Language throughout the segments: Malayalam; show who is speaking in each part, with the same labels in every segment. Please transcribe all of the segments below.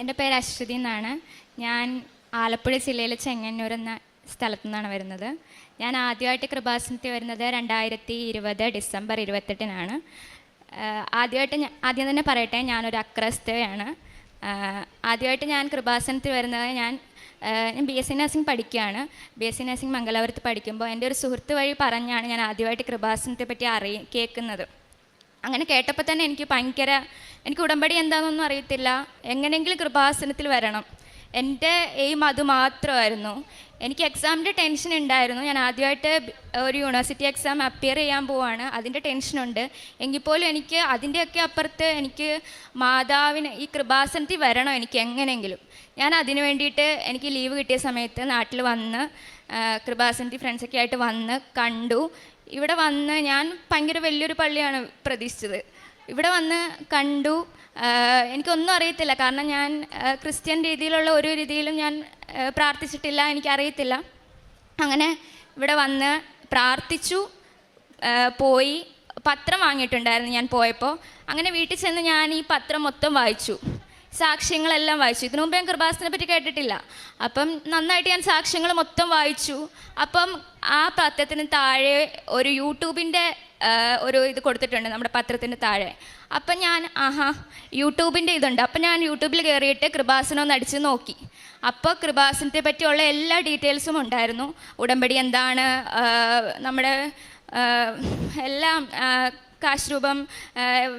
Speaker 1: എന്റെ പേര് അശ്വതി എന്നാണ്. ഞാൻ ആലപ്പുഴ ജില്ലയിലെ ചെങ്ങന്നൂർ എന്ന സ്ഥലത്തു നിന്നാണ് വരുന്നത്. ഞാൻ ആദ്യമായിട്ട് കൃപാസനത്തിൽ വരുന്നത് രണ്ടായിരത്തി ഇരുപത് ഡിസംബർ ഇരുപത്തെട്ടിനാണ്. ആദ്യമായിട്ട് ആദ്യം തന്നെ പറയട്ടെ ഞാനൊരു അക്രസ്തയാണ് ആദ്യമായിട്ട് ഞാൻ കൃപാസനത്തിൽ വരുന്നത് ഞാൻ ഞാൻ ബി എസ് സി നഴ്സിംഗ് പഠിക്കുകയാണ്. ബി എസ് സി നഴ്സിംഗ് മംഗലാപുരത്ത് പഠിക്കുമ്പോൾ എന്റെ ഒരു സുഹൃത്ത് വഴി പറഞ്ഞാണ് ഞാൻ ആദ്യമായിട്ട് കൃപാസനത്തെ പറ്റി അറിയ കേൾക്കുന്നത്. അങ്ങനെ കേട്ടപ്പോൾ തന്നെ എനിക്ക് ഭയങ്കര എനിക്ക് ഉടമ്പടി എന്താണെന്നൊന്നും അറിയത്തില്ല. എങ്ങനെയെങ്കിലും കൃപാസനത്തിൽ വരണം. എന്റെ എയിം അത് മാത്രമായിരുന്നു. എനിക്ക് എക്സാമിന്റെ ടെൻഷൻ ഉണ്ടായിരുന്നു. ഞാൻ ആദ്യമായിട്ട് ഒരു യൂണിവേഴ്സിറ്റി എക്സാം അപ്പിയർ ചെയ്യാൻ പോവാണ്. അതിന്റെ ടെൻഷനുണ്ട് എങ്കിൽ പോലും എനിക്ക് അതിന്റെയൊക്കെ അപ്പുറത്ത് എനിക്ക് മാതാവിന് ഈ കൃപാസനത്തിൽ വരണം എനിക്ക് എങ്ങനെയെങ്കിലും. ഞാൻ അതിന് വേണ്ടിയിട്ട് എനിക്ക് ലീവ് കിട്ടിയ സമയത്ത് നാട്ടിൽ വന്ന് കൃപാസനത്തിൽ ഫ്രണ്ട്സൊക്കെ ആയിട്ട് വന്ന് കണ്ടു. ഇവിടെ വന്ന് ഞാൻ ഭയങ്കര വലിയൊരു പള്ളിയാണ് പ്രതീക്ഷിച്ചത്. ഇവിടെ വന്ന് കണ്ടു. എനിക്കൊന്നും അറിയത്തില്ല. കാരണം ഞാൻ ക്രിസ്ത്യൻ രീതിയിലുള്ള ഒരു രീതിയിലും ഞാൻ പ്രാർത്ഥിച്ചിട്ടില്ല. എനിക്കറിയത്തില്ല. അങ്ങനെ ഇവിടെ വന്ന് പ്രാർത്ഥിച്ചു. പോയി. പത്രം വാങ്ങിയിട്ടുണ്ടായിരുന്നു ഞാൻ പോയപ്പോൾ അങ്ങനെ വീട്ടിൽ ചെന്ന് ഞാൻ ഈ പത്രം മൊത്തം വായിച്ചു. സാക്ഷ്യങ്ങളെല്ലാം വായിച്ചു. ഇതിനു മുമ്പ് ഞാൻ കൃപാസനെ പറ്റി കേട്ടിട്ടില്ല. അപ്പം നന്നായിട്ട് ഞാൻ സാക്ഷ്യങ്ങൾ മൊത്തം വായിച്ചു. അപ്പം ആ പത്രത്തിന് താഴെ ഒരു യൂട്യൂബിന്റെ ഒരു ഇത് കൊടുത്തിട്ടുണ്ട് നമ്മുടെ പത്രത്തിന്റെ താഴെ. അപ്പം ഞാൻ ആഹാ യൂട്യൂബിന്റെ ഇതുണ്ട്. അപ്പം ഞാൻ യൂട്യൂബിൽ കയറിയിട്ട് കൃപാസനം ഒന്ന് അടിച്ച് നോക്കി. അപ്പോൾ കൃപാസനത്തെ പറ്റിയുള്ള എല്ലാ ഡീറ്റെയിൽസും ഉണ്ടായിരുന്നു. ഉടമ്പടി എന്താണ് നമ്മുടെ എല്ലാം കാശ്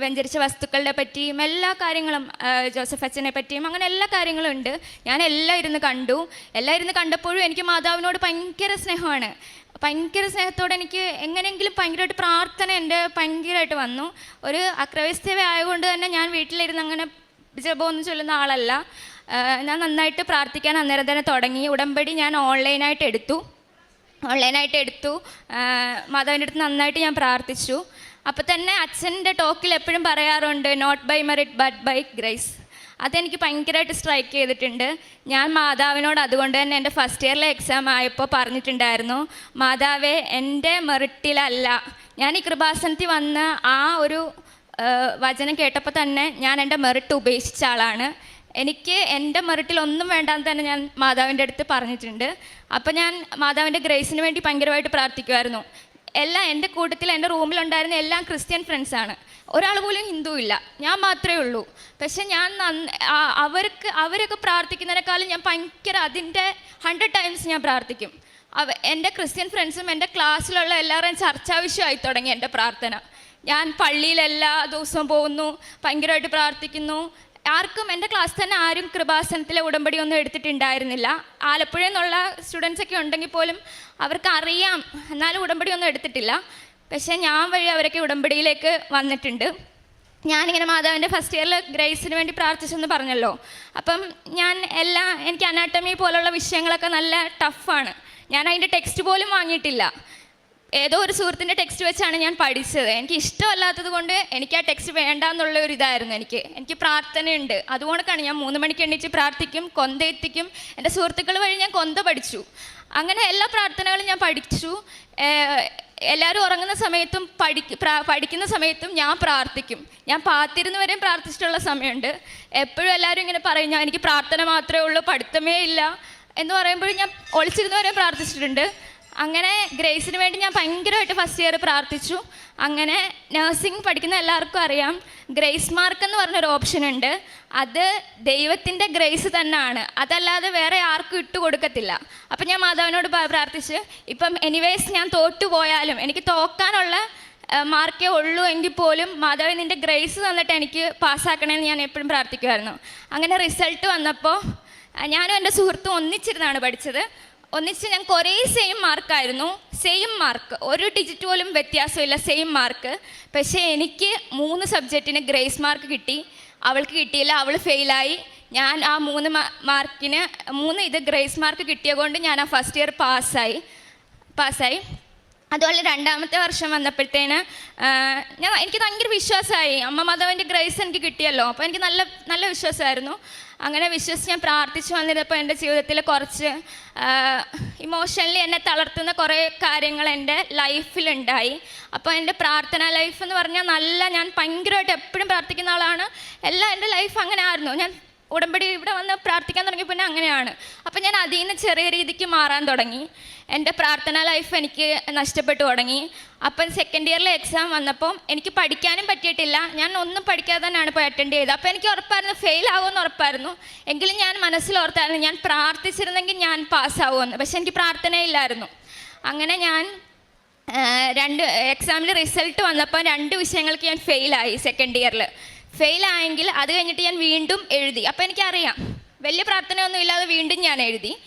Speaker 1: വെഞ്ചരിച്ച വസ്തുക്കളുടെ പറ്റിയും എല്ലാ കാര്യങ്ങളും ജോസഫ് അച്ഛനെ പറ്റിയും അങ്ങനെ എല്ലാ കാര്യങ്ങളും ഉണ്ട്. ഞാൻ എല്ലാം ഇരുന്ന് കണ്ടു. എല്ലാം ഇരുന്ന് കണ്ടപ്പോഴും എനിക്ക് മാതാവിനോട് ഭയങ്കര സ്നേഹമാണ്. ഭയങ്കര സ്നേഹത്തോടെ എനിക്ക് എങ്ങനെയെങ്കിലും ഭയങ്കരമായിട്ട് പ്രാർത്ഥന എന്റെ ഭയങ്കരമായിട്ട് വന്നു. ഒരു അക്രവസ്ഥവ ആയതുകൊണ്ട് തന്നെ ഞാൻ വീട്ടിലിരുന്ന് അങ്ങനെ ജപമൊന്നും ചൊല്ലുന്ന ആളല്ല. ഞാൻ നന്നായിട്ട് പ്രാർത്ഥിക്കാൻ അന്നേരം തന്നെ തുടങ്ങി. ഉടമ്പടി ഞാൻ ഓൺലൈനായിട്ട് എടുത്തു. ഓൺലൈനായിട്ട് എടുത്തു. മാധവന്റെ അടുത്ത് നന്നായിട്ട് ഞാൻ പ്രാർത്ഥിച്ചു. അപ്പോൾ തന്നെ അച്ഛന്റെ ടോക്കിൽ എപ്പോഴും പറയാറുണ്ട് not by merit but by grace അതെനിക്ക് ഭയങ്കരമായിട്ട് സ്ട്രൈക്ക് ചെയ്തിട്ടുണ്ട്. ഞാൻ മാതാവിനോട് അതുകൊണ്ട് തന്നെ എന്റെ ഫസ്റ്റ് ഇയറിലെ എക്സാം ആയപ്പോൾ പറഞ്ഞിട്ടുണ്ടായിരുന്നു മാതാവേ എന്റെ മെറിറ്റിലല്ല. ഞാൻ ഈ കൃപാസനത്തിൽ വന്ന് ആ ഒരു വചനം കേട്ടപ്പോൾ തന്നെ ഞാൻ എന്റെ മെറിറ്റ് ഉപേക്ഷിച്ച ആളാണ്. എനിക്ക് എന്റെ മെറിറ്റിൽ ഒന്നും വേണ്ടാന്ന് തന്നെ ഞാൻ മാതാവിന്റെ അടുത്ത് പറഞ്ഞിട്ടുണ്ട്. അപ്പം ഞാൻ മാതാവിന്റെ ഗ്രേസിന് വേണ്ടി ഭയങ്കരമായിട്ട് പ്രാർത്ഥിക്കുമായിരുന്നു എല്ലാം എന്റെ കൂട്ടത്തിൽ എന്റെ റൂമിലുണ്ടായിരുന്ന എല്ലാം ക്രിസ്ത്യൻ ഫ്രണ്ട്സാണ് ഒരാൾ പോലും ഹിന്ദു ഇല്ല. ഞാൻ മാത്രമേ ഉള്ളൂ. പക്ഷെ ഞാൻ അവർക്ക് അവരൊക്കെ പ്രാർത്ഥിക്കുന്നതിനേക്കാളും ഞാൻ ഭയങ്കര അതിന്റെ ഹൺഡ്രഡ് ടൈംസ് ഞാൻ പ്രാർത്ഥിക്കും. അവ എന്റെ ക്രിസ്ത്യൻ ഫ്രണ്ട്സും എന്റെ ക്ലാസ്സിലുള്ള എല്ലാവരും ചർച്ചാവിഷയമായി തുടങ്ങി എന്റെ പ്രാർത്ഥന. ഞാൻ പള്ളിയിൽ എല്ലാ ദിവസവും പോകുന്നു ഭയങ്കരമായിട്ട് പ്രാർത്ഥിക്കുന്നു. ആർക്കും എന്റെ ക്ലാസ് തന്നെ ആരും കൃപാസനത്തിലെ ഉടമ്പടി ഒന്നും എടുത്തിട്ടുണ്ടായിരുന്നില്ല. ആലപ്പുഴയിൽ നിന്നുള്ള ഒക്കെ ഉണ്ടെങ്കിൽ പോലും അവർക്ക് അറിയാം. എന്നാലും ഉടമ്പടി ഒന്നും എടുത്തിട്ടില്ല. പക്ഷേ ഞാൻ വഴി അവരൊക്കെ ഉടമ്പടിയിലേക്ക് വന്നിട്ടുണ്ട്. ഞാനിങ്ങനെ മാതാവിന്റെ ഫസ്റ്റ് ഇയറിൽ ഗ്രേസിന് വേണ്ടി പ്രാർത്ഥിച്ചെന്ന് പറഞ്ഞല്ലോ. അപ്പം ഞാൻ എല്ലാ എനിക്ക് അനാട്ടമി പോലുള്ള വിഷയങ്ങളൊക്കെ നല്ല ടഫാണ് ഞാൻ അതിന്റെ ടെക്സ്റ്റ് പോലും വാങ്ങിയിട്ടില്ല. ഏതോ ഒരു സുഹൃത്തിന്റെ ടെക്സ്റ്റ് വെച്ചാണ് ഞാൻ പഠിച്ചത്. എനിക്ക് ഇഷ്ടമല്ലാത്തത് കൊണ്ട് എനിക്ക് ആ ടെക്സ്റ്റ് വേണ്ട എന്നുള്ള ഒരു ഇതായിരുന്നു എനിക്ക്. എനിക്ക് പ്രാർത്ഥനയുണ്ട്. അതുകൊണ്ടൊക്കെയാണ് ഞാൻ മൂന്ന് മണിക്ക് എണീച്ച് പ്രാർത്ഥിക്കും കൊന്ത എത്തിക്കും. എന്റെ സുഹൃത്തുക്കൾ വഴി ഞാൻ കൊന്ത പഠിച്ചു. അങ്ങനെ എല്ലാ പ്രാർത്ഥനകളും ഞാൻ പഠിച്ചു. എല്ലാവരും ഉറങ്ങുന്ന സമയത്തും പഠി പഠിക്കുന്ന സമയത്തും ഞാൻ പ്രാർത്ഥിക്കും. ഞാൻ പാത്തിരുന്ന് വരെയും പ്രാർത്ഥിച്ചിട്ടുള്ള സമയമുണ്ട്. എപ്പോഴും എല്ലാവരും ഇങ്ങനെ പറയും ഞാൻ എനിക്ക് പ്രാർത്ഥന മാത്രമേ ഉള്ളൂ പഠിത്തമേ ഇല്ല എന്ന് പറയുമ്പോഴും ഞാൻ ഒളിച്ചിരുന്ന് വരെയും പ്രാർത്ഥിച്ചിട്ടുണ്ട്. അങ്ങനെ ഗ്രേസിന് വേണ്ടി ഞാൻ ഭയങ്കരമായിട്ട് ഫസ്റ്റ് ഇയർ പ്രാർത്ഥിച്ചു. അങ്ങനെ നഴ്സിംഗ് പഠിക്കുന്ന എല്ലാവർക്കും അറിയാം. ഗ്രേസ് മാർക്ക് എന്ന് പറഞ്ഞൊരു ഓപ്ഷൻ ഉണ്ട്. അത് ദൈവത്തിന്റെ ഗ്രേസ് തന്നെയാണ്. അതല്ലാതെ വേറെ ആർക്കും ഇട്ട് കൊടുക്കത്തില്ല. അപ്പം ഞാൻ മാതാവിനോട് പ്രാർത്ഥിച്ച് ഇപ്പം എനിവേസ് ഞാൻ തോറ്റു പോയാലും എനിക്ക് തോക്കാനുള്ള മാർക്കേ ഉള്ളൂ എങ്കിൽ പോലും മാതാവ് നിന്റെ ഗ്രേസ് തന്നിട്ട് എനിക്ക് പാസ്സാക്കണമെന്ന് ഞാൻ എപ്പോഴും പ്രാർത്ഥിക്കുമായിരുന്നു. അങ്ങനെ റിസൾട്ട് വന്നപ്പോൾ ഞാനും എന്റെ സുഹൃത്തും ഒന്നിച്ചിരുന്നാണ് പഠിച്ചത്. ഒന്നിച്ച് ഞങ്ങൾക്ക് ഒരേ സെയിം മാർക്കായിരുന്നു സെയിം മാർക്ക് ഒരു ഡിജിറ്റ് പോലും വ്യത്യാസമില്ല. സെയിം മാർക്ക് പക്ഷേ എനിക്ക് മൂന്ന് സബ്ജക്റ്റിന് ഗ്രേസ് മാർക്ക് കിട്ടി. അവൾക്ക് കിട്ടിയില്ല. അവൾ ഫെയിലായി ഞാൻ ആ മൂന്ന് മാർക്കിന് മൂന്ന് ഇത് ഗ്രേസ് മാർക്ക് കിട്ടിയ കൊണ്ട് ഞാൻ ആ ഫസ്റ്റ് ഇയർ പാസ്സായി പാസ്സായി അതുപോലെ രണ്ടാമത്തെ വർഷം വന്നപ്പോഴത്തേന് ഞാൻ എനിക്ക് ഭയങ്കര വിശ്വാസമായി. അമ്മ മാധവന്റെ ഗ്രേസ് എനിക്ക് കിട്ടിയല്ലോ. അപ്പോൾ എനിക്ക് നല്ല നല്ല വിശ്വാസമായിരുന്നു. അങ്ങനെ വിശ്വസിച്ച് ഞാൻ പ്രാർത്ഥിച്ചു വന്നിരുന്നപ്പോൾ എന്റെ ജീവിതത്തിൽ കുറച്ച് ഇമോഷണലി എന്നെ തളർത്തുന്ന കുറേ കാര്യങ്ങൾ എന്റെ ലൈഫിലുണ്ടായി. അപ്പോൾ എന്റെ പ്രാർത്ഥന ലൈഫ് എന്ന് പറഞ്ഞാൽ നല്ല ഞാൻ ഭയങ്കരമായിട്ട് എപ്പോഴും പ്രാർത്ഥിക്കുന്ന ആളാണ്. എല്ലാം എന്റെ ലൈഫ് അങ്ങനെ ആയിരുന്നു. ഞാൻ ഉടമ്പടി ഇവിടെ വന്ന് പ്രാർത്ഥിക്കാൻ തുടങ്ങി. പിന്നെ അങ്ങനെയാണ്. അപ്പം ഞാൻ അതിൽ നിന്ന് ചെറിയ രീതിക്ക് മാറാൻ തുടങ്ങി. എന്റെ പ്രാർത്ഥന ലൈഫ് എനിക്ക് നഷ്ടപ്പെട്ടു തുടങ്ങി. അപ്പം സെക്കൻഡ് ഇയറിലെ എക്സാം വന്നപ്പോൾ എനിക്ക് പഠിക്കാനും പറ്റിയിട്ടില്ല. ഞാൻ ഒന്നും പഠിക്കാതെ തന്നെയാണ് പോയി അറ്റൻഡ് ചെയ്തത്. അപ്പോൾ എനിക്ക് ഉറപ്പായിരുന്നു ഫെയിൽ ആവുമെന്ന് ഉറപ്പായിരുന്നു. എങ്കിലും ഞാൻ മനസ്സിൽ ഓർത്തായിരുന്നു ഞാൻ പ്രാർത്ഥിച്ചിരുന്നെങ്കിൽ ഞാൻ പാസ്സാവുമെന്ന് പക്ഷെ എനിക്ക് പ്രാർത്ഥനയില്ലായിരുന്നു അങ്ങനെ ഞാൻ രണ്ട് എക്സാമിൽ റിസൾട്ട് വന്നപ്പോൾ രണ്ട് വിഷയങ്ങൾക്ക് ഞാൻ ഫെയിലായി സെക്കൻഡ് ഇയറിൽ ഫെയിലായെങ്കിൽ അത് കഴിഞ്ഞിട്ട് ഞാൻ വീണ്ടും എഴുതി. അപ്പോൾ എനിക്കറിയാം. വലിയ പ്രാർത്ഥനയൊന്നും ഇല്ലാതെ വീണ്ടും ഞാൻ എഴുതി.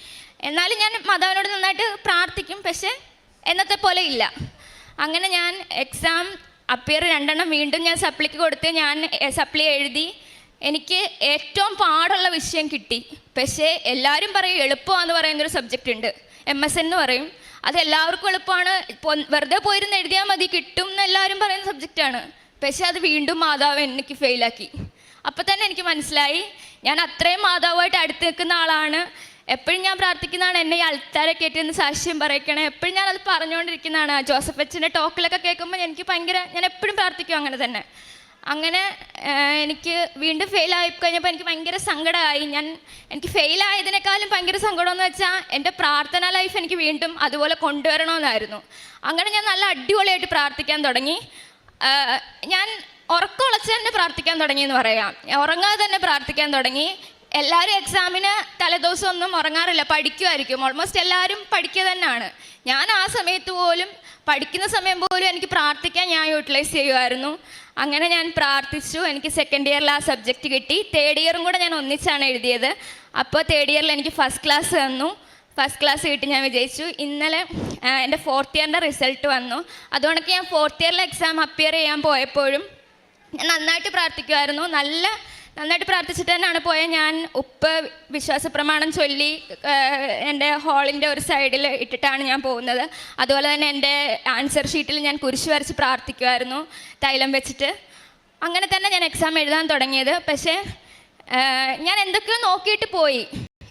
Speaker 1: എന്നാലും ഞാൻ മാതാവിനോട് നന്നായിട്ട് പ്രാർത്ഥിക്കും. പക്ഷേ എന്നത്തെ പോലെ ഇല്ല. അങ്ങനെ ഞാൻ എക്സാം അപ്പിയർ രണ്ടെണ്ണം വീണ്ടും ഞാൻ സപ്ലിക്ക് കൊടുത്ത് ഞാൻ സപ്ലി എഴുതി. എനിക്ക് ഏറ്റവും പാടുള്ള വിഷയം കിട്ടി. പക്ഷേ എല്ലാവരും പറയും എളുപ്പമാണെന്ന് പറയുന്നൊരു സബ്ജക്റ്റ് ഉണ്ട്. എം എസ് എന്ന് പറയും. അത് എല്ലാവർക്കും എളുപ്പമാണ്. വെറുതെ പോയിരുന്ന് എഴുതിയാൽ മതി. കിട്ടും എന്ന് എല്ലാവരും പറയുന്ന സബ്ജക്റ്റാണ് പക്ഷേ അത് വീണ്ടും മാതാവ് എനിക്ക് ഫെയിലാക്കി അപ്പം തന്നെ എനിക്ക് മനസ്സിലായി ഞാൻ അത്രയും മാതാവുമായിട്ട് അടുത്ത് നിൽക്കുന്ന ആളാണ്. എപ്പോഴും ഞാൻ പ്രാർത്ഥിക്കുന്നതാണ് എന്നെ ഈ അൽത്താരെ കയറ്റിയെന്ന് സാക്ഷ്യം പറയിക്കണേ. എപ്പോഴും ഞാൻ അത് പറഞ്ഞുകൊണ്ടിരിക്കുന്നതാണ്. ജോസഫ് അച്ഛന്റെ ടോക്കിലൊക്കെ കേൾക്കുമ്പോൾ എനിക്ക് ഭയങ്കര ഞാൻ എപ്പോഴും പ്രാർത്ഥിക്കും അങ്ങനെ തന്നെ. അങ്ങനെ എനിക്ക് വീണ്ടും ഫെയിൽ ആയി കഴിഞ്ഞപ്പോൾ എനിക്ക് ഭയങ്കര സങ്കടമായി. ഞാൻ എനിക്ക് ഫെയിൽ ആയതിനേക്കാളും ഭയങ്കര സങ്കടമെന്ന് വെച്ചാൽ എന്റെ പ്രാർത്ഥന ലൈഫ് എനിക്ക് വീണ്ടും അതുപോലെ കൊണ്ടുവരണമെന്നായിരുന്നു. അങ്ങനെ ഞാൻ നല്ല അടിപൊളിയായിട്ട് പ്രാർത്ഥിക്കാൻ തുടങ്ങി. ഞാൻ ഉറക്കമുളച്ച് തന്നെ പ്രാർത്ഥിക്കാൻ തുടങ്ങി എന്ന് പറയാം. ഉറങ്ങാതെ തന്നെ പ്രാർത്ഥിക്കാൻ തുടങ്ങി. എല്ലാവരും എക്സാമിന് തലേദിവസം ഒന്നും ഉറങ്ങാറില്ല പഠിക്കുമായിരിക്കും ഓൾമോസ്റ്റ് എല്ലാവരും പഠിക്കുക തന്നെയാണ്. ഞാൻ ആ സമയത്ത് പോലും പഠിക്കുന്ന സമയം പോലും എനിക്ക് പ്രാർത്ഥിക്കാൻ ഞാൻ യൂട്ടിലൈസ് ചെയ്യുമായിരുന്നു അങ്ങനെ ഞാൻ പ്രാർത്ഥിച്ചു. എനിക്ക് സെക്കൻഡ് ഇയറിൽ ആ സബ്ജക്റ്റ് കിട്ടി. തേർഡ് ഇയറും കൂടെ ഞാൻ ഒന്നിച്ചാണ് എഴുതിയത്. അപ്പോൾ തേർഡ് ഇയറിൽ എനിക്ക് ഫസ്റ്റ് ക്ലാസ് തന്നു. ഫസ്റ്റ് ക്ലാസ് കിട്ടി ഞാൻ വിജയിച്ചു. ഇന്നലെ എന്റെ ഫോർത്ത് ഇയറിന്റെ റിസൾട്ട് വന്നു. അതുകൊണ്ടൊക്കെ ഞാൻ ഫോർത്ത് ഇയറിലെ എക്സാം അപ്പിയർ ചെയ്യാൻ പോയപ്പോഴും ഞാൻ നന്നായിട്ട് പ്രാർത്ഥിക്കുമായിരുന്നു നല്ല നന്നായിട്ട് പ്രാർത്ഥിച്ചിട്ട് തന്നെയാണ് പോയത് ഞാൻ ഉപ്പ് വിശ്വാസ പ്രമാണം ചൊല്ലി എന്റെ ഹാളിന്റെ ഒരു സൈഡിൽ ഇട്ടിട്ടാണ് ഞാൻ പോകുന്നത്. അതുപോലെ തന്നെ എന്റെ ആൻസർ ഷീറ്റിൽ ഞാൻ കുരിശ് വരച്ച് പ്രാർത്ഥിക്കുമായിരുന്നു തൈലം വെച്ചിട്ട്. അങ്ങനെ തന്നെ ഞാൻ എക്സാം എഴുതാൻ തുടങ്ങിയത്. പക്ഷേ ഞാൻ എന്തൊക്കെയോ നോക്കിയിട്ട് പോയി.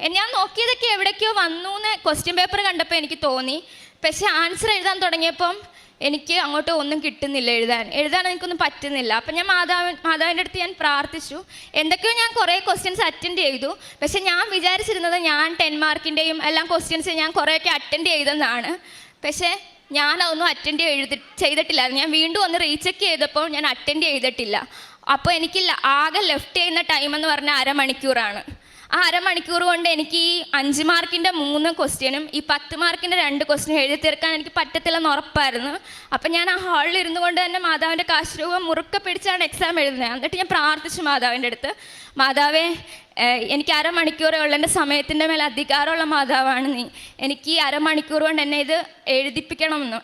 Speaker 1: ഞാൻ നോക്കിയതൊക്കെ എവിടേക്കോ വന്നു എന്ന് ക്വസ്റ്റ്യൻ പേപ്പർ കണ്ടപ്പോൾ എനിക്ക് തോന്നി. പക്ഷേ ആൻസർ എഴുതാൻ തുടങ്ങിയപ്പം എനിക്ക് അങ്ങോട്ട് ഒന്നും കിട്ടുന്നില്ല എഴുതാൻ. എഴുതാൻ എനിക്കൊന്നും പറ്റുന്നില്ല. അപ്പം ഞാൻ മാതാവ് മാതാവിന്റെ അടുത്ത് ഞാൻ പ്രാർത്ഥിച്ചു. എന്തൊക്കെയോ ഞാൻ കുറേ ക്വസ്റ്റ്യൻസ് അറ്റൻഡ് ചെയ്തു. പക്ഷെ ഞാൻ വിചാരിച്ചിരുന്നത് ഞാൻ ടെൻ മാർക്കിന്റെയും എല്ലാം ക്വസ്റ്റ്യൻസ് ഞാൻ കുറേയൊക്കെ അറ്റൻഡ് ചെയ്തെന്നാണ്. പക്ഷേ ഞാൻ അതൊന്നും അറ്റൻഡ് ചെയ്തി ചെയ്തിട്ടില്ല ഞാൻ വീണ്ടും ഒന്ന് റീചെക്ക് ചെയ്തപ്പോൾ ഞാൻ അറ്റൻഡ് ചെയ്തിട്ടില്ല. അപ്പോൾ എനിക്ക് ആകെ ലെഫ്റ്റ് ചെയ്യുന്ന ടൈം എന്ന് പറഞ്ഞാൽ അരമണിക്കൂറാണ്. ആ അരമണിക്കൂർ കൊണ്ട് എനിക്ക് ഈ അഞ്ച് മാർക്കിന്റെ മൂന്ന് ക്വസ്റ്റ്യനും ഈ പത്ത് മാർക്കിന്റെ രണ്ട് ക്വസ്റ്റ്യനും എഴുതി തീർക്കാൻ എനിക്ക് പറ്റത്തില്ലെന്ന് ഉറപ്പായിരുന്നു. അപ്പം ഞാൻ ആ ഹാളിൽ ഇരുന്നു കൊണ്ട് തന്നെ മാതാവിന്റെ കാശ്രൂപം മുറുക്കെ പിടിച്ചാണ് എക്സാം എഴുതുന്നത് എന്നിട്ട് ഞാൻ പ്രാർത്ഥിച്ചു മാതാവിന്റെ അടുത്ത്. മാതാവേ എനിക്ക് അരമണിക്കൂറേ ഉള്ള. എന്റെ സമയത്തിന്റെ മേലെ അധികാരമുള്ള മാതാവാണ് നീ. എനിക്ക് ഈ അരമണിക്കൂർ കൊണ്ട് എന്നെ ഇത് എഴുതിപ്പിക്കണമെന്ന്.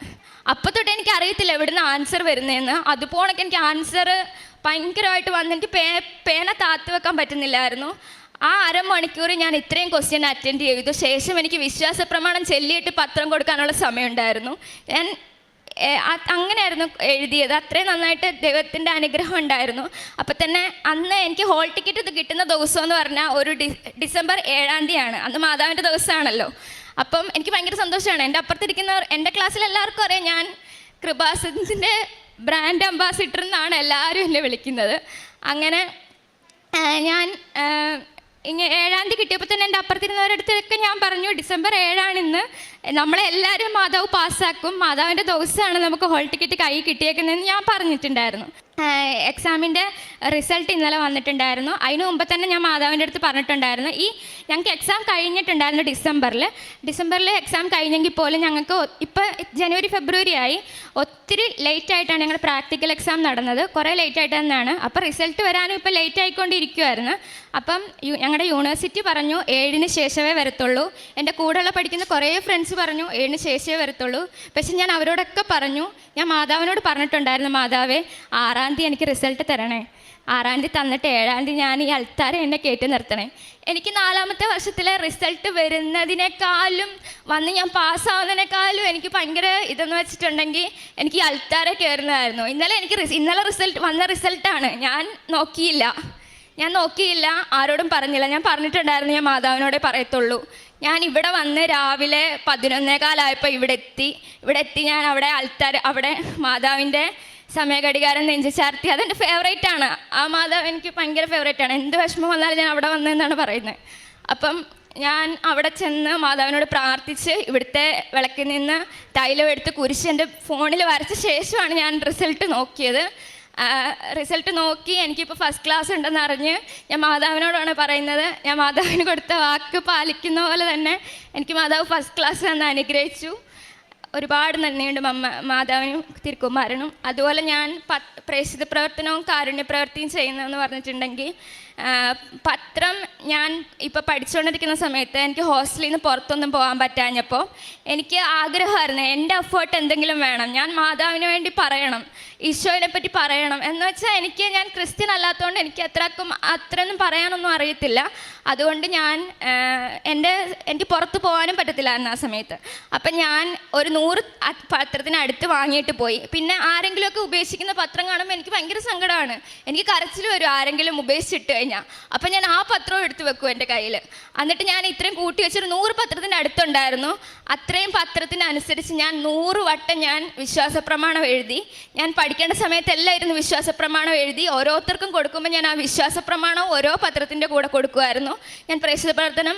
Speaker 1: അപ്പം തൊട്ട് എനിക്ക് അറിയത്തില്ല എവിടുന്ന് ആൻസർ വരുന്നതെന്ന് അതുപോലൊക്കെ എനിക്ക് ആൻസർ ഭയങ്കരമായിട്ട് വന്ന് എനിക്ക് പേ പേന താത്തു വെക്കാൻ പറ്റുന്നില്ലായിരുന്നു. ആ അരമണിക്കൂർ ഞാൻ ഇത്രയും ക്വസ്റ്റ്യൻ അറ്റൻഡ് ചെയ്തു. ശേഷം എനിക്ക് വിശ്വാസ പ്രമാണം ചെല്ലിയിട്ട് പത്രം കൊടുക്കാനുള്ള സമയമുണ്ടായിരുന്നു. ഞാൻ അങ്ങനെയായിരുന്നു എഴുതിയത്. അത്രയും നന്നായിട്ട് ദൈവത്തിന്റെ അനുഗ്രഹം ഉണ്ടായിരുന്നു. അപ്പം തന്നെ അന്ന് എനിക്ക് ഹോൾ ടിക്കറ്റ് ഇത് കിട്ടുന്ന ദിവസം എന്ന് പറഞ്ഞാൽ ഒരു ഡിസംബർ ഏഴാം തീയതിയാണ്. അന്ന് മാതാവിന്റെ ദിവസമാണല്ലോ. അപ്പം എനിക്ക് ഭയങ്കര സന്തോഷമാണ്. എന്റെ അപ്പുറത്തിരിക്കുന്നവർ എന്റെ ക്ലാസ്സിൽ എല്ലാവർക്കും അറിയാം. ഞാൻ കൃപാസത്തിന്റെ ബ്രാൻഡ് അംബാസിഡർ എന്നാണ് എല്ലാവരും എന്നെ വിളിക്കുന്നത്. അങ്ങനെ ഞാൻ ഇങ്ങനെ ഏഴാം തീയതി കിട്ടിയപ്പോൾ തന്നെ എന്റെ അപ്പുറത്തിരുന്നവരടുത്തൊക്കെ ഞാൻ പറഞ്ഞു ഡിസംബർ ഏഴാണ് ഇന്ന് നമ്മളെല്ലാവരും മാതാവ് പാസ്സാക്കും. മാതാവിന്റെ ദിവസമാണ് നമുക്ക് ഹോൾ ടിക്കറ്റ് കൈ കിട്ടിയേക്കുന്നതെന്ന് ഞാൻ പറഞ്ഞിട്ടുണ്ടായിരുന്നു. എക്സാമിന്റെ റിസൾട്ട് ഇന്നലെ വന്നിട്ടുണ്ടായിരുന്നു. അതിന് മുമ്പ് തന്നെ ഞാൻ മാതാവിന്റെ അടുത്ത് പറഞ്ഞിട്ടുണ്ടായിരുന്നു. ഈ ഞങ്ങൾക്ക് എക്സാം കഴിഞ്ഞിട്ടുണ്ടായിരുന്നു ഡിസംബറിൽ. ഡിസംബറിൽ എക്സാം കഴിഞ്ഞെങ്കിൽ പോലും ഞങ്ങൾക്ക് ഇപ്പോൾ ജനുവരി ഫെബ്രുവരി ആയി ഒത്തിരി ലേറ്റ് ആയിട്ടാണ് ഞങ്ങൾ പ്രാക്ടിക്കൽ എക്സാം നടന്നത്. കുറേ ലേറ്റ് ആയിട്ട് തന്നെയാണ്. അപ്പോൾ റിസൾട്ട് വരാനും ഇപ്പോൾ ലേറ്റ് ആയിക്കൊണ്ടിരിക്കുമായിരുന്നു അപ്പം ഞങ്ങളുടെ യൂണിവേഴ്സിറ്റി പറഞ്ഞു ഏഴിന് ശേഷമേ വരത്തുള്ളൂ. എന്റെ കൂടെയുള്ള പഠിക്കുന്ന കുറേ ഫ്രണ്ട്സ് പറഞ്ഞു ഏഴിന് ശേഷിയേ വരത്തുള്ളൂ. പക്ഷെ ഞാൻ അവരോടൊക്കെ പറഞ്ഞു ഞാൻ മാതാവിനോട് പറഞ്ഞിട്ടുണ്ടായിരുന്നു മാതാവേ ആറാം തീയതി എനിക്ക് റിസൾട്ട് തരണേ. ആറാം തീയതി തന്നിട്ട് ഏഴാം തീയതി ഞാൻ ഈ അൽത്താരെ എന്നെ കയറ്റി നിർത്തണേ. എനിക്ക് നാലാമത്തെ വർഷത്തിലെ റിസൾട്ട് വരുന്നതിനേക്കാളും വന്ന് ഞാൻ പാസ്സാവുന്നതിനേക്കാളും എനിക്ക് ഭയങ്കര ഇതെന്ന് വെച്ചിട്ടുണ്ടെങ്കിൽ എനിക്ക് ഈ അൽത്താരെ കയറുന്നതായിരുന്നു. ഇന്നലെ എനിക്ക് ഇന്നലെ റിസൾട്ട് വന്ന റിസൾട്ടാണ് ഞാൻ നോക്കിയില്ല. ഞാൻ നോക്കിയില്ല ആരോടും പറഞ്ഞില്ല. ഞാൻ പറഞ്ഞിട്ടുണ്ടായിരുന്നു ഞാൻ മാതാവിനോടെ പറയത്തുള്ളൂ. ഞാൻ ഇവിടെ വന്ന് രാവിലെ പതിനൊന്നേ കാലമായപ്പോൾ ഇവിടെ എത്തി ഇവിടെ എത്തി ഞാൻ അവിടെ ആൾക്കാർ അവിടെ മാതാവിന്റെ സമയഘടികാരം നെഞ്ചു ചാർത്തി. അതെന്റെ ഫേവറേറ്റ് ആണ്. ആ മാതാവ് എനിക്ക് ഭയങ്കര ഫേവറേറ്റ് ആണ്. എന്ത് വിഷമം വന്നാലും ഞാൻ അവിടെ വന്നതെന്നാണ് പറയുന്നത്. അപ്പം ഞാൻ അവിടെ ചെന്ന് മാതാവിനോട് പ്രാർത്ഥിച്ച് ഇവിടുത്തെ വിളക്കിൽ നിന്ന് തൈലം എടുത്ത് കുരിശ് എന്റെ ഫോണിൽ വരച്ച ശേഷമാണ് ഞാൻ റിസൾട്ട് നോക്കിയത്. റിസൾട്ട് നോക്കി എനിക്കിപ്പോൾ ഫസ്റ്റ് ക്ലാസ് ഉണ്ടെന്ന് അറിഞ്ഞ് ഞാൻ മാതാവിനോടാണ് പറയുന്നത്. ഞാൻ മാതാവിന് കൊടുത്ത വാക്ക് പാലിക്കുന്ന പോലെ തന്നെ എനിക്ക് മാതാവ് ഫസ്റ്റ് ക്ലാസ് എന്ന് അനുഗ്രഹിച്ചു. ഒരുപാട് നന്ദിയുണ്ട് മമ്മ മാതാവിനും തിരുക്കുമാരനും. അതുപോലെ ഞാൻ പത് പ്രേക്ഷിത പ്രവർത്തനവും കാരുണ്യ പ്രവർത്തിയും ചെയ്യുന്നതെന്ന് പറഞ്ഞിട്ടുണ്ടെങ്കിൽ പത്രം ഞാൻ ഇപ്പോൾ പഠിച്ചുകൊണ്ടിരിക്കുന്ന സമയത്ത് എനിക്ക് ഹോസ്റ്റലിൽ നിന്ന് പുറത്തൊന്നും പോകാൻ പറ്റാഞ്ഞപ്പോൾ എനിക്ക് ആഗ്രഹമായിരുന്നു എന്റെ എഫേർട്ട് എന്തെങ്കിലും വേണം ഞാൻ മാതാവിന് വേണ്ടി പറയണം ഈശോയെ പറ്റി പറയണം. എന്ന് വെച്ചാൽ എനിക്ക് ഞാൻ ക്രിസ്ത്യൻ അല്ലാത്തതുകൊണ്ട് എനിക്ക് അത്രക്കും അത്രയൊന്നും പറയാനൊന്നും അറിയത്തില്ല. അതുകൊണ്ട് ഞാൻ എന്റെ എനിക്ക് പുറത്ത് പോകാനും പറ്റത്തില്ലായിരുന്നു ആ സമയത്ത്. അപ്പം ഞാൻ ഒരു നൂറ് പത്രത്തിന് അടുത്ത് വാങ്ങിയിട്ട് പോയി. പിന്നെ ആരെങ്കിലുമൊക്കെ ഉപേക്ഷിക്കുന്ന പത്രം കാണുമ്പോൾ എനിക്ക് ഭയങ്കര സങ്കടമാണ്. എനിക്ക് കരച്ചിൽ വരും ആരെങ്കിലും ഉപേക്ഷിച്ചിട്ട് കഴിഞ്ഞാൽ അപ്പം ഞാൻ ആ പത്രവും എടുത്ത് വെക്കും എന്റെ കയ്യിൽ എന്നിട്ട് ഞാൻ ഇത്രയും കൂട്ടി വെച്ചൊരു നൂറ് പത്രത്തിന്റെ അടുത്തുണ്ടായിരുന്നു. അത്രയും പത്രത്തിനനുസരിച്ച് ഞാൻ നൂറ് വട്ടം ഞാൻ വിശ്വാസ പ്രമാണം എഴുതി. ഞാൻ പഠിക്കേണ്ട സമയത്തെല്ലായിരുന്നു എല്ലാം ഇരുന്ന് വിശ്വാസ പ്രമാണം എഴുതി. ഓരോരുത്തർക്കും കൊടുക്കുമ്പോൾ ഞാൻ ആ വിശ്വാസ പ്രമാണം ഓരോ പത്രത്തിന്റെ കൂടെ കൊടുക്കുമായിരുന്നു. ഞാൻ പ്രേക്ഷിത പ്രവർത്തനം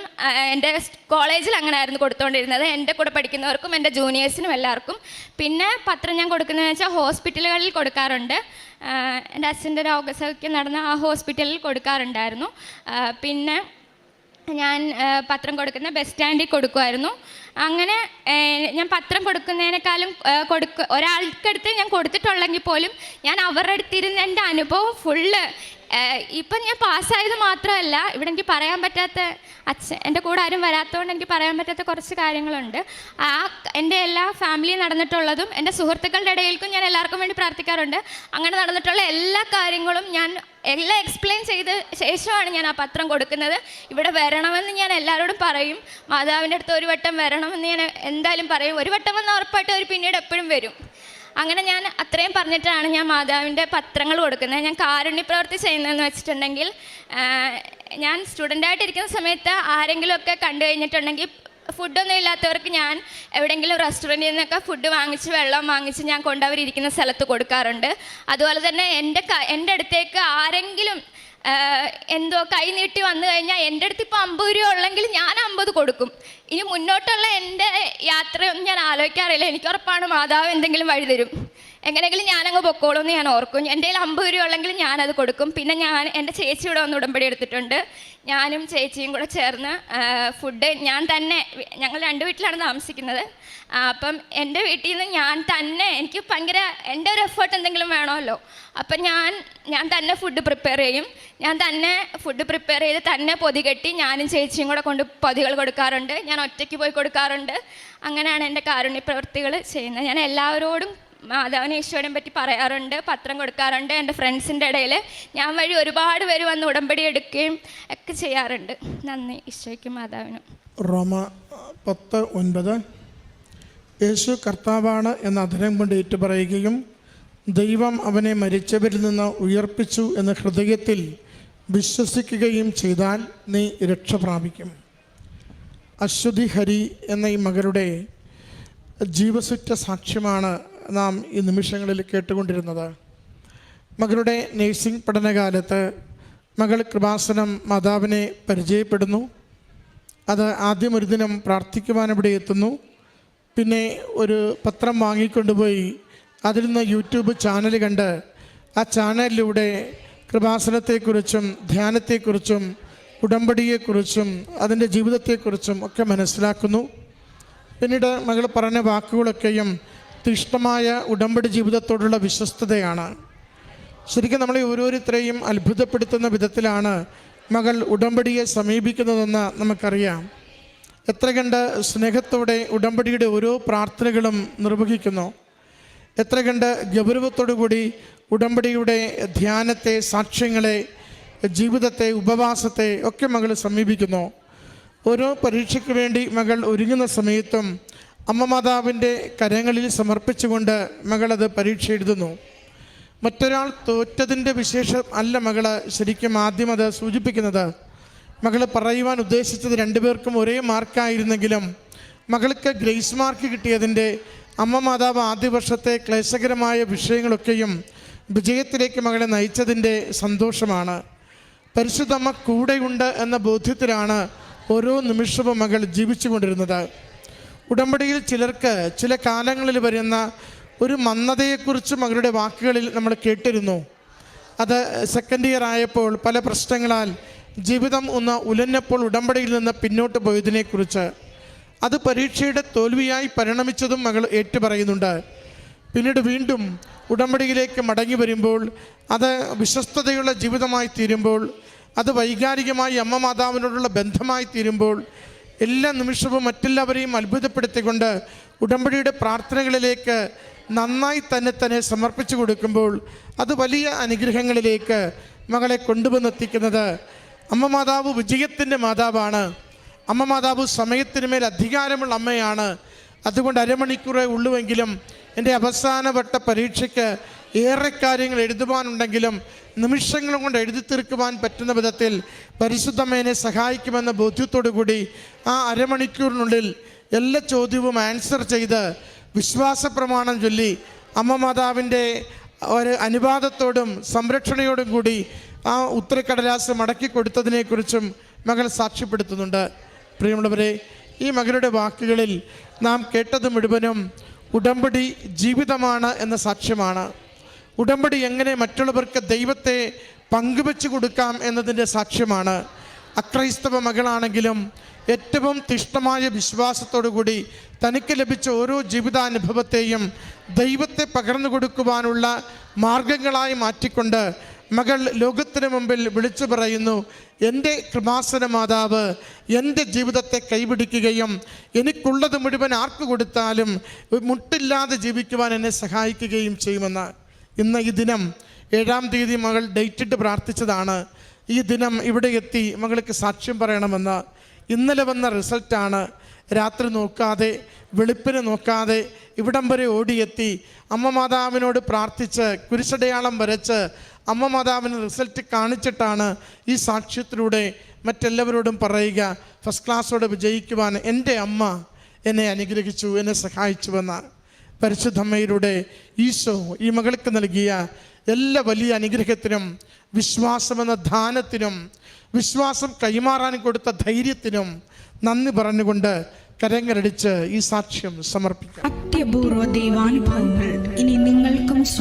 Speaker 1: എന്റെ കോളേജിൽ അങ്ങനെ ആയിരുന്നു കൊടുത്തുകൊണ്ടിരുന്നത് എന്റെ കൂടെ പഠിക്കുന്നവർക്കും എന്റെ ജൂനിയേഴ്സിനും എല്ലാവർക്കും. പിന്നെ പത്രം ഞാൻ കൊടുക്കുന്നതെന്ന് വെച്ചാൽ ഹോസ്പിറ്റലുകളിൽ കൊടുക്കാറുണ്ട്. എന്റെ അച്ഛന്റെ രോഗസൗഖ്യം നടന്ന ആ ഹോസ്പിറ്റലിൽ കൊടുക്കാറുണ്ടായിരുന്നു. പിന്നെ ഞാൻ പത്രം കൊടുക്കുന്ന ബസ് സ്റ്റാൻഡിൽ കൊടുക്കുമായിരുന്നു. അങ്ങനെ ഞാൻ പത്രം കൊടുക്കുന്നതിനേക്കാളും കൊടുക്ക ഒരാൾക്കടുത്ത് ഞാൻ കൊടുത്തിട്ടുള്ളെങ്കിൽ പോലും ഞാൻ അവരുടെ അടുത്തിരുന്ന് എന്റെ അനുഭവം ഫുള്ള് ഇപ്പം ഞാൻ പാസ്സായത് മാത്രമല്ല ഇവിടെ എനിക്ക് പറയാൻ പറ്റാത്ത അച്ഛൻ എന്റെ കൂടെ ആരും വരാത്തതുകൊണ്ട് എനിക്ക് പറയാൻ പറ്റാത്ത കുറച്ച് കാര്യങ്ങളുണ്ട്. ആ എന്റെ എല്ലാ ഫാമിലി നടന്നിട്ടുള്ളതും എന്റെ സുഹൃത്തുക്കളുടെ ഇടയിൽക്കും ഞാൻ എല്ലാവർക്കും വേണ്ടി പ്രാർത്ഥിക്കാറുണ്ട്. അങ്ങനെ നടന്നിട്ടുള്ള എല്ലാ കാര്യങ്ങളും ഞാൻ എല്ലാം എക്സ്പ്ലെയിൻ ചെയ്ത ശേഷമാണ് ഞാൻ ആ പത്രം കൊടുക്കുന്നത്. ഇവിടെ വരണമെന്ന് ഞാൻ എല്ലാവരോടും പറയും. മാതാവിന്റെ അടുത്ത് ഒരു വട്ടം വരണമെന്ന് ഞാൻ എന്തായാലും പറയും. ഒരു വട്ടം വന്ന് ഉറപ്പായിട്ട് അവർ പിന്നീട് എപ്പോഴും വരും. അങ്ങനെ ഞാൻ അത്രയും പറഞ്ഞിട്ടാണ് ഞാൻ മാതാവിന്റെ പത്രങ്ങൾ കൊടുക്കുന്നത്. ഞാൻ കാരുണ്യ പ്രവൃത്തി ചെയ്യുന്നതെന്ന് വെച്ചിട്ടുണ്ടെങ്കിൽ ഞാൻ സ്റ്റുഡന്റായിട്ടിരിക്കുന്ന സമയത്ത് ആരെങ്കിലുമൊക്കെ കണ്ടു കഴിഞ്ഞിട്ടുണ്ടെങ്കിൽ ഫുഡൊന്നും ഇല്ലാത്തവർക്ക് ഞാൻ എവിടെയെങ്കിലും റെസ്റ്റോറന്റിൽ നിന്നൊക്കെ ഫുഡ് വാങ്ങിച്ച് വെള്ളം വാങ്ങിച്ച് ഞാൻ കൊണ്ടവരിയ്ക്കുന്ന സ്ഥലത്ത് കൊടുക്കാറുണ്ട്. അതുപോലെ തന്നെ എന്റെ എന്റെ അടുത്തേക്ക് ആരെങ്കിലും എന്തോ കൈ നീട്ടി വന്നു കഴിഞ്ഞാൽ എന്റെ അടുത്ത് ഇപ്പോൾ അമ്പത് രൂപ ഉള്ളെങ്കിൽ ഞാൻ അമ്പത് കൊടുക്കും. ഇനി മുന്നോട്ടുള്ള എന്റെ യാത്രയൊന്നും ഞാൻ ആലോചിക്കാറില്ല. എനിക്ക് ഉറപ്പാണ് മാതാവ് എന്തെങ്കിലും വഴി തരും. എങ്ങനെയെങ്കിലും ഞാനങ്ങ് പൊക്കോളൂ എന്ന് ഞാൻ ഓർക്കും. എന്റെ കയ്യിൽ അമ്പത് രൂപ ഉള്ളെങ്കിൽ ഞാനത് കൊടുക്കും. പിന്നെ ഞാൻ എന്റെ ചേച്ചിയുടെ വന്ന് ഉടമ്പടി എടുത്തിട്ടുണ്ട്. ഞാനും ചേച്ചിയും കൂടെ ചേർന്ന് ഫുഡ് ഞാൻ തന്നെ ഞങ്ങൾ രണ്ട് വീട്ടിലാണ് താമസിക്കുന്നത്. അപ്പം എന്റെ വീട്ടിൽ നിന്ന് ഞാൻ തന്നെ എനിക്ക് ഭയങ്കര എന്റെ ഒരു എഫേർട്ട് എന്തെങ്കിലും വേണമല്ലോ. അപ്പം ഞാൻ ഞാൻ തന്നെ ഫുഡ് പ്രിപ്പയർ ചെയ്യും. ഞാൻ തന്നെ ഫുഡ് പ്രിപ്പയർ ചെയ്ത് തന്നെ പൊതി കെട്ടി ഞാനും ചേച്ചിയും കൂടെ കൊണ്ട് പൊതികൾ കൊടുക്കാറുണ്ട്. ഞാൻ ഒറ്റയ്ക്ക് പോയി കൊടുക്കാറുണ്ട്. അങ്ങനെയാണ് എന്റെ കാരുണ്യ പ്രവൃത്തികൾ ചെയ്യുന്നത്. ഞാൻ എല്ലാവരോടും മാതാവിനെ ഈശോനെ പറ്റി പറയാറുണ്ട് പത്രം കൊടുക്കാറുണ്ട്. എന്റെ ഫ്രണ്ട്സിന്റെ ഇടയിൽ ഞാൻ വഴി ഒരുപാട് പേര് വന്ന് ഉടമ്പടി എടുക്കുകയും ഒക്കെ ചെയ്യാറുണ്ട്. നന്ദി ഈശോയ്ക്കും മാതാവിനും.
Speaker 2: റോമ പത്ത് ഒൻപത്. യേശു കർത്താവാണ് എന്ന അധരം കൊണ്ട് ഏറ്റുപറയുകയും ദൈവം അവനെ മരിച്ചവരിൽ നിന്ന് ഉയർപ്പിച്ചു എന്ന ഹൃദയത്തിൽ വിശ്വസിക്കുകയും ചെയ്താൽ നീ രക്ഷ പ്രാപിക്കും. അശ്വതി ഹരി എന്ന ഈ മകളുടെ ജീവസുറ്റ സാക്ഷ്യമാണ് നാം ഈ നിമിഷങ്ങളിൽ കേട്ടുകൊണ്ടിരുന്നത്. മകളുടെ നേഴ്സിംഗ് പഠനകാലത്ത് മകൾ കൃപാസനം മാതാവിനെ പരിചയപ്പെടുന്നു. അത് ആദ്യം ഒരു ദിനം പ്രാർത്ഥിക്കുവാൻ ഇവിടെ എത്തുന്നു. പിന്നെ ഒരു പത്രം വാങ്ങിക്കൊണ്ടുപോയി അതിൽ നിന്ന് യൂട്യൂബ് ചാനൽ കണ്ട് ആ ചാനലിലൂടെ കൃപാസനത്തെക്കുറിച്ചും ധ്യാനത്തെക്കുറിച്ചും ഉടമ്പടിയെക്കുറിച്ചും അതിന്റെ ജീവിതത്തെക്കുറിച്ചും ഒക്കെ മനസ്സിലാക്കുന്നു. പിന്നീട് മകൾ പറഞ്ഞ വാക്കുകളൊക്കെയും തീഷ്ണമായ ഉടമ്പടി ജീവിതത്തോടുള്ള വിശ്വസ്തതയാണ്. ശരിക്കും നമ്മളെ ഓരോരുത്തരെയും അത്ഭുതപ്പെടുത്തുന്ന വിധത്തിലാണ് മകൾ ഉടമ്പടിയെ സമീപിക്കുന്നതെന്ന് നമുക്കറിയാം. എത്ര കണ്ട് സ്നേഹത്തോടെ ഉടമ്പടിയുടെ ഓരോ പ്രാർത്ഥനകളും നിർവഹിക്കുന്നു. എത്ര കണ്ട് ഗൗരവത്തോടു കൂടി ഉടമ്പടിയുടെ ധ്യാനത്തെ സാക്ഷ്യങ്ങളെ ജീവിതത്തെ ഉപവാസത്തെ ഒക്കെ മകൾ സമീപിക്കുന്നു. ഓരോ പരീക്ഷയ്ക്ക് വേണ്ടി മകൾ ഒരുങ്ങുന്ന സമയത്തും അമ്മ മാതാവിന്റെ കരങ്ങളിൽ സമർപ്പിച്ചുകൊണ്ട് മകളത് പരീക്ഷ എഴുതുന്നു. മറ്റൊരാൾ തോറ്റതിന്റെ വിശേഷം അല്ല മകൾ ശരിക്കും ആദ്യം അത് സൂചിപ്പിക്കുന്നത്. മകൾ പറയുവാൻ ഉദ്ദേശിച്ചത് രണ്ടുപേർക്കും ഒരേ മാർക്കായിരുന്നെങ്കിലും മകൾക്ക് ഗ്രേസ് മാർക്ക് കിട്ടിയതിന്റെ അമ്മ മാതാവ് ആദ്യ വർഷത്തെ ക്ലേശകരമായ വിഷയങ്ങളൊക്കെയും വിജയത്തിലേക്ക് മകളെ നയിച്ചതിന്റെ സന്തോഷമാണ്. പരിശുദ്ധമ്മ കൂടെയുണ്ട് എന്ന ബോധ്യത്തിലാണ് ഓരോ നിമിഷവും മകൾ ജീവിച്ചുകൊണ്ടിരുന്നത്. ഉടമ്പടിയിൽ ചിലർക്ക് ചില കാലങ്ങളിൽ വരുന്ന ഒരു മന്ദതയെക്കുറിച്ച് മകളുടെ വാക്കുകളിൽ നമ്മൾ കേട്ടിരുന്നു. അത് സെക്കൻഡ് ഇയർ ആയപ്പോൾ പല പ്രശ്നങ്ങളാൽ ജീവിതം ഒന്ന് ഉലഞ്ഞപ്പോൾ ഉടമ്പടിയിൽ നിന്ന് പിന്നോട്ട് പോയതിനെക്കുറിച്ച് അത് പരീക്ഷയുടെ തോൽവിയായി പരിണമിച്ചതും മകൾ ഏറ്റുപറയുന്നുണ്ട് പിന്നീട് വീണ്ടും ഉടമ്പടിയിലേക്ക് മടങ്ങി വരുമ്പോൾ അത് വിശ്വസ്തതയുള്ള ജീവിതമായി തീരുമ്പോൾ അത് വൈകാരികമായി അമ്മ മാതാവിനോടുള്ള ബന്ധമായി തീരുമ്പോൾ എല്ലാ നിമിഷവും മറ്റെല്ലാവരെയും അത്ഭുതപ്പെടുത്തിക്കൊണ്ട് ഉടമ്പടിയുടെ പ്രാർത്ഥനകളിലേക്ക് നന്നായി തന്നെ തന്നെ സമർപ്പിച്ചു കൊടുക്കുമ്പോൾ അത് വലിയ അനുഗ്രഹങ്ങളിലേക്ക് മകളെ കൊണ്ടുവന്നെത്തിക്കുന്നത് അമ്മ മാതാവ് വിജയത്തിന്റെ മാതാവാണ്. അമ്മ മാതാവ് സമയത്തിന് മേൽ അധികാരമുള്ള അമ്മയാണ്. അതുകൊണ്ട് അരമണിക്കൂറേ ഉള്ളുവെങ്കിലും എന്റെ അവസാനവട്ട പരീക്ഷയ്ക്ക് ഏറെ കാര്യങ്ങൾ എഴുതുവാനുണ്ടെങ്കിലും നിമിഷങ്ങൾ കൊണ്ട് എഴുതി തീർക്കുവാൻ പറ്റുന്ന വിധത്തിൽ പരിശുദ്ധമേനെ സഹായിക്കുമെന്ന ബോധ്യത്തോടു കൂടി ആ അരമണിക്കൂറിനുള്ളിൽ എല്ലാ ചോദ്യവും ആൻസർ ചെയ്ത് വിശ്വാസ പ്രമാണം ചൊല്ലി അമ്മ മാതാവിന്റെ ഒരു അനുവാദത്തോടും സംരക്ഷണയോടും കൂടി ആ ഉത്തരക്കടലാസ് മടക്കി കൊടുത്തതിനെക്കുറിച്ചും മകൾ സാക്ഷ്യപ്പെടുത്തുന്നുണ്ട്. പ്രിയമുള്ളവരെ ഈ മകളുടെ വാക്കുകളിൽ നാം കേട്ടത് മുഴുവനും ഉടമ്പടി ജീവിതമാണ് എന്ന സാക്ഷ്യമാണ്. ഉടമ്പടി എങ്ങനെ മറ്റുള്ളവർക്ക് ദൈവത്തെ പങ്കുവെച്ചു കൊടുക്കാം എന്നതിന്റെ സാക്ഷ്യമാണ്. അക്രൈസ്തവ മകളാണെങ്കിലും ഏറ്റവും വിശ്വാസത്തോടു കൂടി തനിക്ക് ലഭിച്ച ഓരോ ജീവിതാനുഭവത്തെയും ദൈവത്തെ പകർന്നു കൊടുക്കുവാനുള്ള മാർഗങ്ങളായി മാറ്റിക്കൊണ്ട് മകൾ ലോകത്തിന് മുമ്പിൽ വിളിച്ചു പറയുന്നു എന്റെ കൃപാസന മാതാവ് എന്റെ ജീവിതത്തെ കൈപിടിക്കുകയും എനിക്കുള്ളത് മുഴുവൻ ആർക്ക് കൊടുത്താലും മുട്ടില്ലാതെ ജീവിക്കുവാൻ എന്നെ സഹായിക്കുകയും ചെയ്യുമെന്ന്. ഇന്ന് ഈ ദിനം ഏഴാം തീയതി മകൾ ഡേറ്റിട്ട് പ്രാർത്ഥിച്ചതാണ്. ഈ ദിനം ഇവിടെ എത്തി മകൾക്ക് സാക്ഷ്യം പറയണമെന്ന്. ഇന്നലെ വന്ന റിസൾട്ടാണ് രാത്രി നോക്കാതെ വെളുപ്പിന് നോക്കാതെ ഇവിടം വരെ ഓടിയെത്തി. അമ്മ മാതാവിനോട് പ്രാർത്ഥിച്ച് കുരിശടയാളം വരച്ച് അമ്മ മാതാവിന് റിസൾട്ട് കാണിച്ചിട്ടാണ് ഈ സാക്ഷ്യത്തിലൂടെ മറ്റെല്ലാവരോടും പറയുക ഫസ്റ്റ് ക്ലാസ്സോടെ വിജയിക്കുവാൻ എന്റെ അമ്മ എന്നെ അനുഗ്രഹിച്ചു എന്നെ സഹായിച്ചുവെന്ന് പരിശുദ്ധമ്മയിലൂടെ ഈശോ ഈ മകൾക്ക് നൽകിയ എല്ലാ വലിയ അനുഗ്രഹത്തിനും വിശ്വാസമെന്ന ദാനത്തിനും വിശ്വാസം കൈമാറാൻ കൊടുത്ത ധൈര്യത്തിനും നന്ദി പറഞ്ഞുകൊണ്ട് കരങ്ങരടിച്ച് ഈ സാക്ഷ്യം സമർപ്പിക്കാം.
Speaker 3: അത്യപൂർവ ദൈവാനുഭവങ്ങൾ. ഇനി നിങ്ങൾ